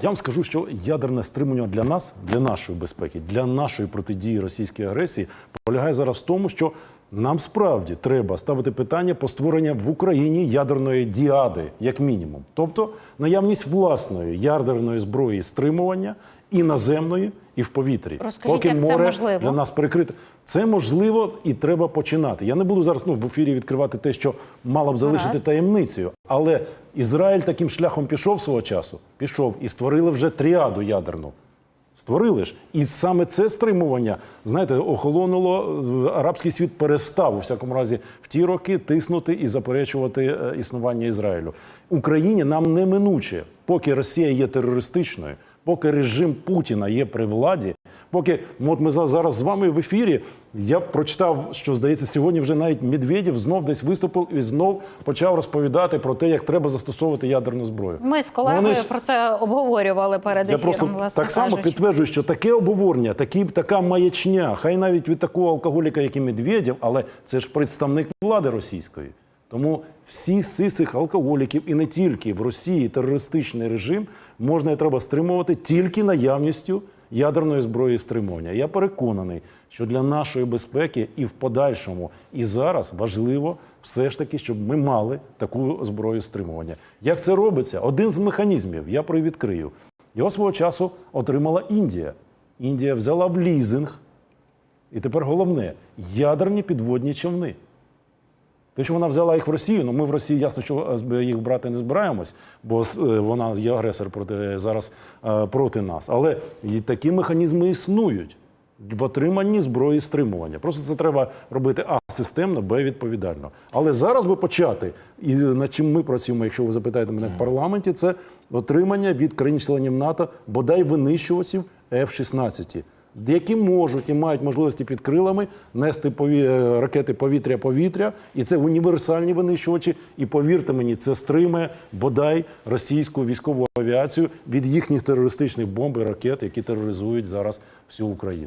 Я вам скажу, що ядерне стримування для нас, для нашої безпеки, для нашої протидії російській агресії полягає зараз в тому, що нам справді треба ставити питання по створення в Україні ядерної діади, як мінімум, тобто наявність власної ядерної зброї стримування і наземної, і в повітрі. Розкажіть, Поки як це море можливо? для нас перекрите. Це можливо і треба починати. Я не буду зараз ну, в ефірі відкривати те, що мало б залишити Гаразд. таємницею. Але Ізраїль таким шляхом пішов свого часу, пішов і створили вже тріаду ядерну. Створили ж. І саме це стримування, знаєте, охолонуло, арабський світ перестав, у всякому разі, в ті роки тиснути і заперечувати е, існування Ізраїлю. Україні нам неминуче, поки Росія є терористичною, поки режим Путіна є при владі, поки от ми за- зараз з вами в ефірі. Я прочитав, що здається, сьогодні вже навіть Медведєв знов десь виступив і знов почав розповідати про те, як треба застосовувати ядерну зброю. Ми з Ну, колегою ж- про це обговорювали перед я просто власне так само кажучи. підтверджую, що таке обговорення, такі, така маячня, хай навіть від такого алкоголіка, як і Медведєв, але це ж представник влади російської. Тому всі цих алкоголіків і не тільки в Росії терористичний режим можна і треба стримувати тільки наявністю ядерної зброї стримування. Я переконаний, що для нашої безпеки і в подальшому, і зараз важливо все ж таки, щоб ми мали таку зброю стримування. Як це робиться? Один з механізмів я привідкрию. Його свого часу отримала Індія. Індія взяла в лізинг, і тепер головне ядерні підводні човни. Те, що вона взяла їх в Росію, ну ми в Росії ясно, що е, їх брати не збираємось, бо е, вона є агресор проти зараз е, проти нас. Але і такі механізми існують в отриманні зброї стримування. Просто це треба робити а системно, б відповідально. Але зараз би почати, і над чим ми працюємо, якщо ви запитаєте мене в парламенті, це отримання від країн-членів НАТО бодай винищувачів F-16 які можуть і мають можливості під крилами нести пові... е, ракети повітря-повітря, і це універсальні винищувачі. І повірте мені, це стримає бодай російську військову авіацію від їхніх терористичних бомб і ракет, які тероризують зараз всю Україну.